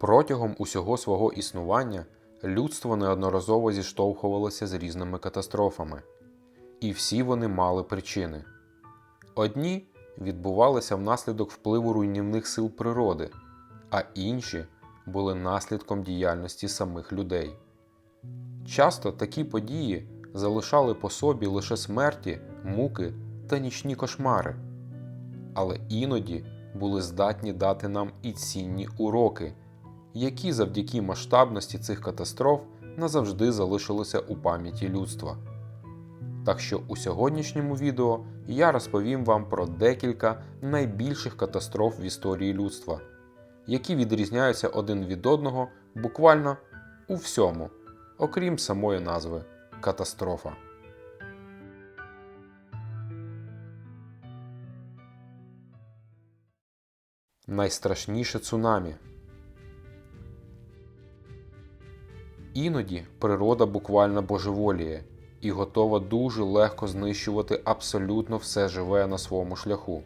Протягом усього свого існування людство неодноразово зіштовхувалося з різними катастрофами, і всі вони мали причини. Одні відбувалися внаслідок впливу руйнівних сил природи, а інші були наслідком діяльності самих людей. Часто такі події залишали по собі лише смерті, муки та нічні кошмари, але іноді були здатні дати нам і цінні уроки, які завдяки масштабності цих катастроф назавжди залишилися у пам'яті людства. Так що у сьогоднішньому відео я розповім вам про декілька найбільших катастроф в історії людства, які відрізняються один від одного буквально у всьому, окрім самої назви катастрофа. Найстрашніше цунамі. Іноді природа буквально божеволіє і готова дуже легко знищувати абсолютно все живе на своєму шляху.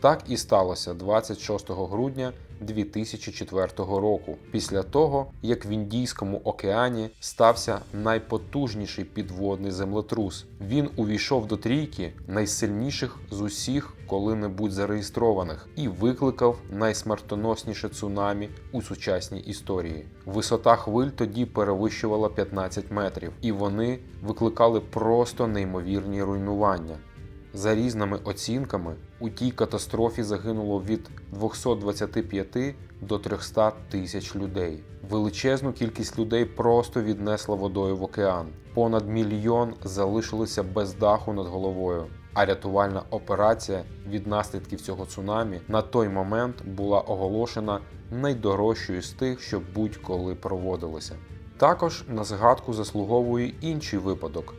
Так і сталося 26 грудня 2004 року, після того, як в Індійському океані стався найпотужніший підводний землетрус. Він увійшов до трійки найсильніших з усіх коли-небудь зареєстрованих і викликав найсмертоносніше цунамі у сучасній історії. Висота хвиль тоді перевищувала 15 метрів, і вони викликали просто неймовірні руйнування. За різними оцінками, у тій катастрофі загинуло від 225 до 300 тисяч людей. Величезну кількість людей просто віднесла водою в океан. Понад мільйон залишилися без даху над головою. А рятувальна операція від наслідків цього цунамі на той момент була оголошена найдорожчою з тих, що будь-коли проводилися. Також на згадку заслуговує інший випадок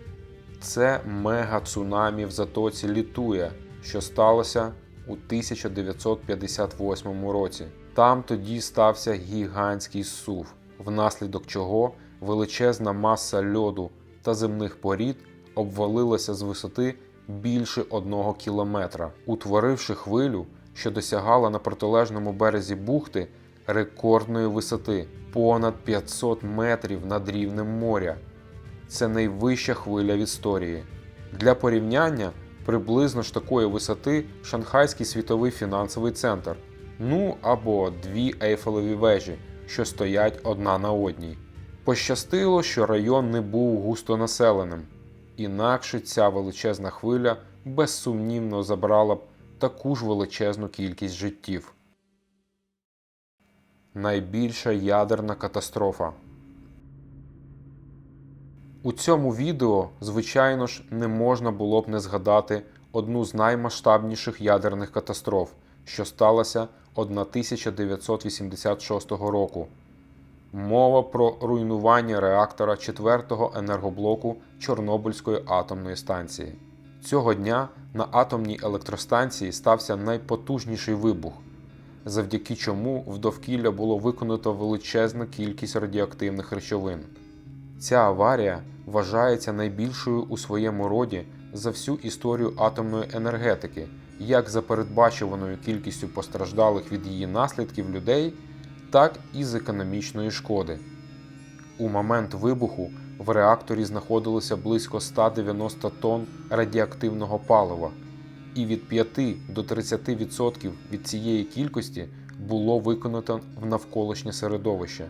це мега-цунамі в затоці Літуя, що сталося у 1958 році. Там тоді стався гігантський сув, внаслідок чого величезна маса льоду та земних порід обвалилася з висоти більше одного кілометра, утворивши хвилю, що досягала на протилежному березі бухти рекордної висоти понад 500 метрів над рівнем моря це найвища хвиля в історії. Для порівняння приблизно ж такої висоти Шанхайський світовий фінансовий центр, ну або дві ейфелеві вежі, що стоять одна на одній. Пощастило, що район не був густонаселеним, інакше ця величезна хвиля безсумнівно забрала б таку ж величезну кількість життів. Найбільша ядерна катастрофа. У цьому відео, звичайно ж, не можна було б не згадати одну з наймасштабніших ядерних катастроф, що сталася 1986 року. Мова про руйнування реактора 4-го енергоблоку Чорнобильської атомної станції. Цього дня на атомній електростанції стався найпотужніший вибух, завдяки чому в довкілля було виконано величезна кількість радіоактивних речовин. Ця аварія вважається найбільшою у своєму роді за всю історію атомної енергетики, як за передбачуваною кількістю постраждалих від її наслідків людей, так і з економічної шкоди. У момент вибуху в реакторі знаходилося близько 190 тонн радіоактивного палива, і від 5 до 30% від цієї кількості було виконано в навколишнє середовище.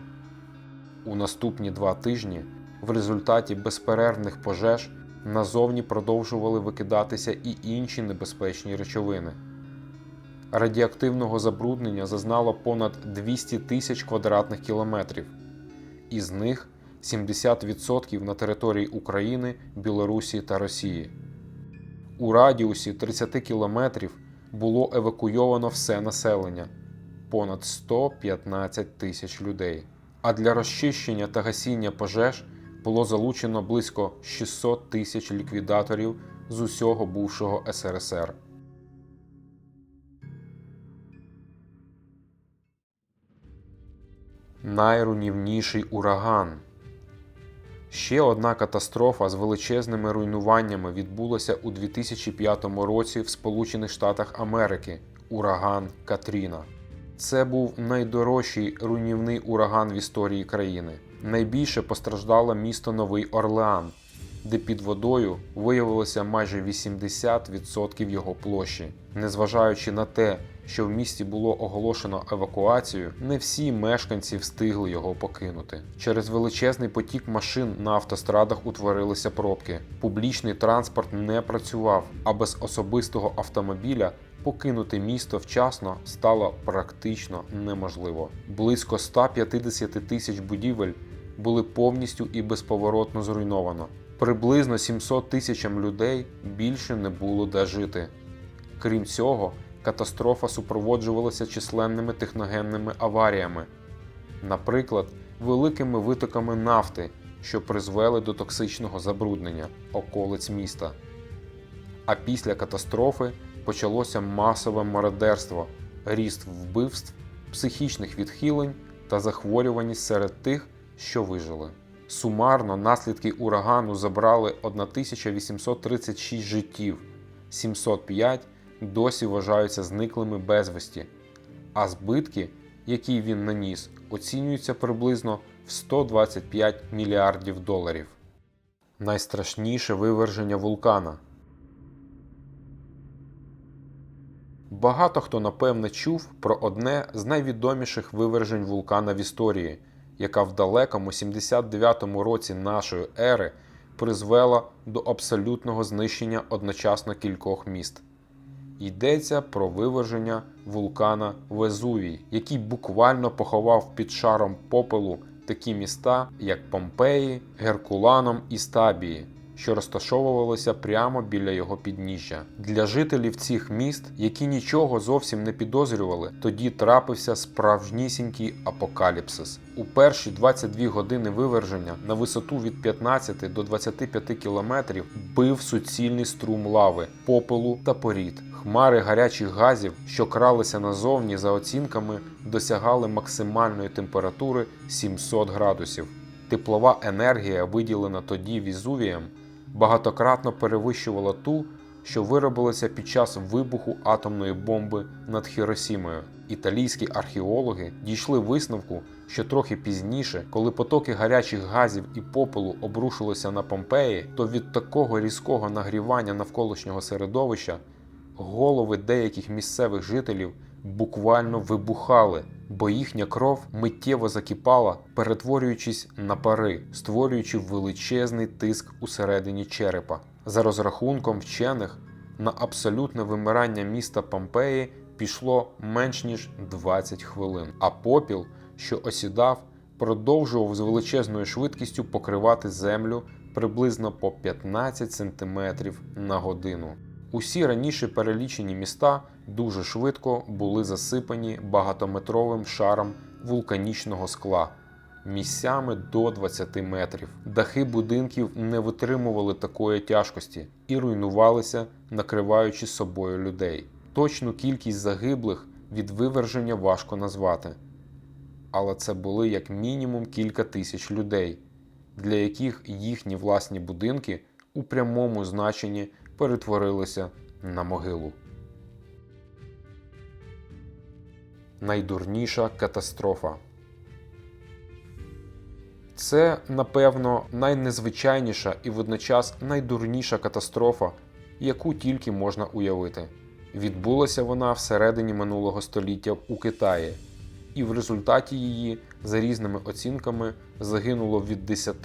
У наступні два тижні в результаті безперервних пожеж назовні продовжували викидатися і інші небезпечні речовини. Радіоактивного забруднення зазнало понад 200 тисяч квадратних кілометрів, із них 70% на території України, Білорусі та Росії. У радіусі 30 кілометрів було евакуйовано все населення понад 115 тисяч людей. А для розчищення та гасіння пожеж було залучено близько 600 тисяч ліквідаторів з усього бувшого СРСР. Найруйнівніший ураган. Ще одна катастрофа з величезними руйнуваннями відбулася у 2005 році в Сполучених Штатах Америки ураган Катріна. Це був найдорожчий руйнівний ураган в історії країни. Найбільше постраждало місто Новий Орлеан, де під водою виявилося майже 80% його площі. Незважаючи на те, що в місті було оголошено евакуацію, не всі мешканці встигли його покинути. Через величезний потік машин на автострадах утворилися пробки. Публічний транспорт не працював, а без особистого автомобіля покинути місто вчасно стало практично неможливо. Близько 150 тисяч будівель були повністю і безповоротно зруйновано. Приблизно 700 тисячам людей більше не було де жити. Крім цього, катастрофа супроводжувалася численними техногенними аваріями, наприклад, великими витоками нафти, що призвели до токсичного забруднення околиць міста. А після катастрофи почалося масове мародерство, ріст вбивств, психічних відхилень та захворюваність серед тих, що вижили. Сумарно наслідки урагану забрали 1836 життів, 705 досі вважаються зниклими безвісті, а збитки, які він наніс, оцінюються приблизно в 125 мільярдів доларів. Найстрашніше виверження вулкана. Багато хто напевне чув про одне з найвідоміших вивержень вулкана в історії, яка в далекому 79-му році нашої ери призвела до абсолютного знищення одночасно кількох міст. Йдеться про виверження вулкана Везувій, який буквально поховав під шаром попелу такі міста, як Помпеї, Геркуланом і Стабії, що розташовувалися прямо біля його підніжжя. Для жителів цих міст, які нічого зовсім не підозрювали, тоді трапився справжнісінький апокаліпсис. У перші 22 години виверження на висоту від 15 до 25 кілометрів бив суцільний струм лави, попелу та порід. Хмари гарячих газів, що кралися назовні за оцінками, досягали максимальної температури 700 градусів. Теплова енергія, виділена тоді Візувієм, багатократно перевищувала ту, що виробилася під час вибуху атомної бомби над Хіросімою. Італійські археологи дійшли висновку, що трохи пізніше, коли потоки гарячих газів і попелу обрушилися на Помпеї, то від такого різкого нагрівання навколишнього середовища голови деяких місцевих жителів буквально вибухали, бо їхня кров миттєво закипала, перетворюючись на пари, створюючи величезний тиск усередині черепа. За розрахунком вчених, на абсолютне вимирання міста Помпеї пішло менш ніж 20 хвилин, а попіл, що осідав, продовжував з величезною швидкістю покривати землю приблизно по 15 см на годину. Усі раніше перелічені міста дуже швидко були засипані багатометровим шаром вулканічного скла місцями до 20 метрів. Дахи будинків не витримували такої тяжкості і руйнувалися, накриваючи собою людей. Точну кількість загиблих від виверження важко назвати, але це були як мінімум кілька тисяч людей, для яких їхні власні будинки у прямому значенні перетворилися на могилу. Найдурніша катастрофа. Це, напевно, найнезвичайніша і водночас найдурніша катастрофа, яку тільки можна уявити. Відбулася вона всередині минулого століття у Китаї, і в результаті її, за різними оцінками, загинуло від 10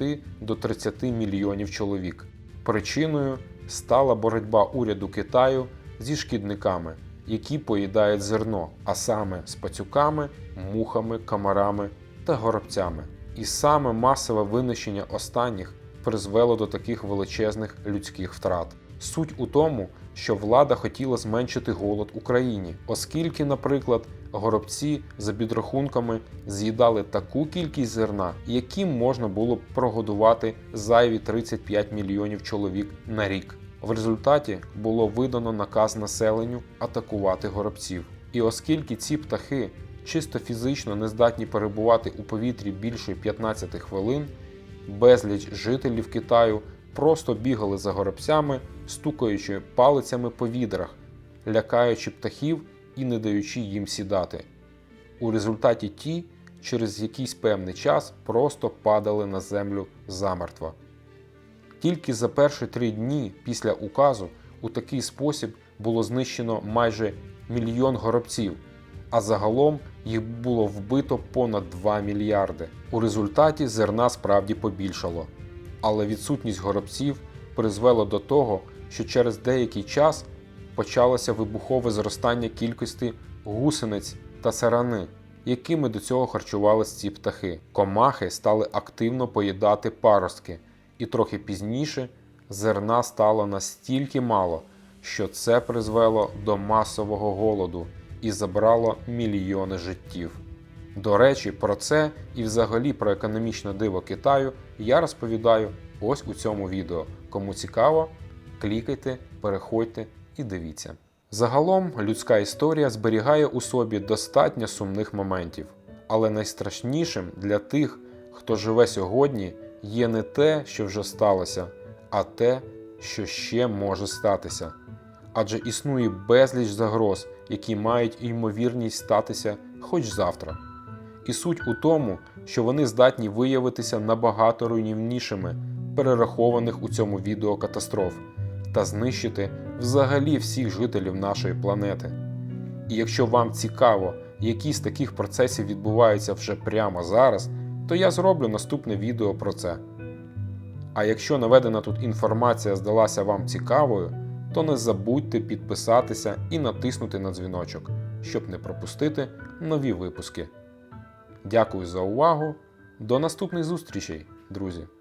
до 30 мільйонів чоловік. Причиною стала боротьба уряду Китаю зі шкідниками, які поїдають зерно, а саме з пацюками, мухами, комарами та горобцями. І саме масове винищення останніх призвело до таких величезних людських втрат. Суть у тому, що влада хотіла зменшити голод Україні, оскільки, наприклад, горобці за підрахунками з'їдали таку кількість зерна, яким можна було б прогодувати зайві 35 мільйонів чоловік на рік. В результаті було видано наказ населенню атакувати горобців. І оскільки ці птахи чисто фізично не здатні перебувати у повітрі більше 15 хвилин, безліч жителів Китаю просто бігали за горобцями, стукаючи палицями по відрах, лякаючи птахів і не даючи їм сідати. У результаті ті через якийсь певний час просто падали на землю замертво. Тільки за перші три дні після указу у такий спосіб було знищено майже мільйон горобців, а загалом їх було вбито понад 2 мільярди. У результаті зерна справді побільшало, але відсутність горобців призвело до того, що через деякий час почалося вибухове зростання кількості гусениць та сарани, якими до цього харчувалися ці птахи. Комахи стали активно поїдати паростки, і трохи пізніше зерна стало настільки мало, що це призвело до масового голоду і забрало мільйони життів. До речі, про це і взагалі про економічне диво Китаю я розповідаю ось у цьому відео. Кому цікаво, клікайте, переходьте і дивіться. Загалом людська історія зберігає у собі достатньо сумних моментів, але найстрашнішим для тих, хто живе сьогодні, є не те, що вже сталося, а те, що ще може статися. Адже існує безліч загроз, які мають ймовірність статися хоч завтра. І суть у тому, що вони здатні виявитися набагато руйнівнішими перерахованих у цьому відео катастроф та знищити взагалі всіх жителів нашої планети. І якщо вам цікаво, які з таких процесів відбуваються вже прямо зараз, то я зроблю наступне відео про це. А якщо наведена тут інформація здалася вам цікавою, то не забудьте підписатися і натиснути на дзвіночок, щоб не пропустити нові випуски. Дякую за увагу. До наступних зустрічей, друзі!